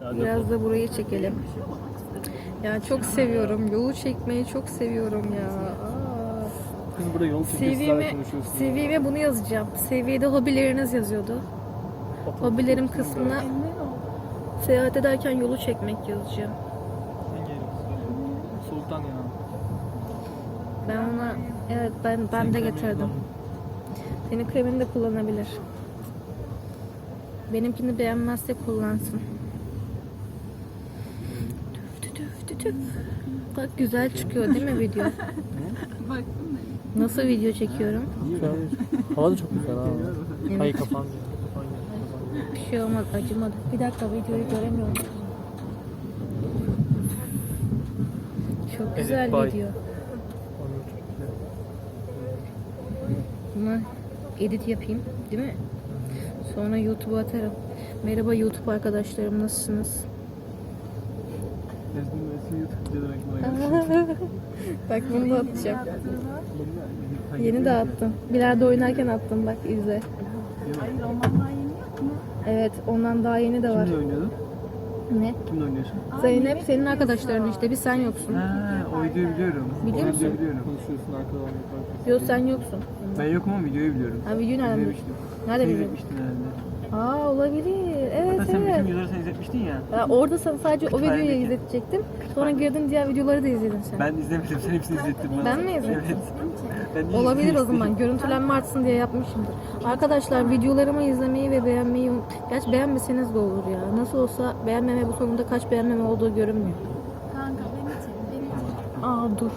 Biraz da burayı çekelim. Ya çok seviyorum. Yolu çekmeyi çok seviyorum ya. Aa. Kız burada yol CV'me. CV'me bunu yazacağım. CV'de hobileriniz yazıyordu. Hobilerim kısmına seyahat ederken yolu çekmek yazacağım. Soğuktan ya. Ben ona evet ben ben de getirdim. Senin kremini de kullanabilir. Benimkini beğenmezse kullansın. Tüf. Bak güzel çıkıyor değil mi video? Nasıl video çekiyorum? Şu an hava da çok güzel ha. Evet. Ay kafam. Bir şey olmaz acımadı. Bir dakika videoyu göremiyorum. Çok güzel video. Buna edit yapayım değil mi? Sonra YouTube'a atarım. Merhaba YouTube arkadaşlarım nasılsınız? bak bunu da atacağım. Yeni de attım. Bilardo oynarken attım bak izle. Evet ondan daha yeni de var. Kimle oynuyordun? Ne? Kimle oynuyorsun? Zeynep senin arkadaşların işte bir sen yoksun. Ha, o videoyu biliyorum. Biliyor musun? videoyu biliyorum. Konuşuyorsun arkadan. Yok sen yoksun. Ben yokum ama videoyu biliyorum. Ha video nerede? İzlemiştim. Nerede biliyorsun? Herhalde. Aa olabilir. Evet Hatta sen evet. bütün videoları sen izletmiştin ya. Ya orada sana sadece o videoyu Kütüphanedeki. izletecektim. Sonra girdin diğer videoları da izledin sen. Ben izlemedim. Sen hepsini izlettin bana. Ben mi izlettim? Evet. Ben Olabilir o izlemiştim. zaman. Görüntülenme artsın diye yapmışımdır. Arkadaşlar videolarımı izlemeyi ve beğenmeyi unut- Gerçi beğenmeseniz de olur ya. Nasıl olsa beğenmeme bu sonunda kaç beğenmeme olduğu görünmüyor. Kanka beni çek, beni çek. Aa dur.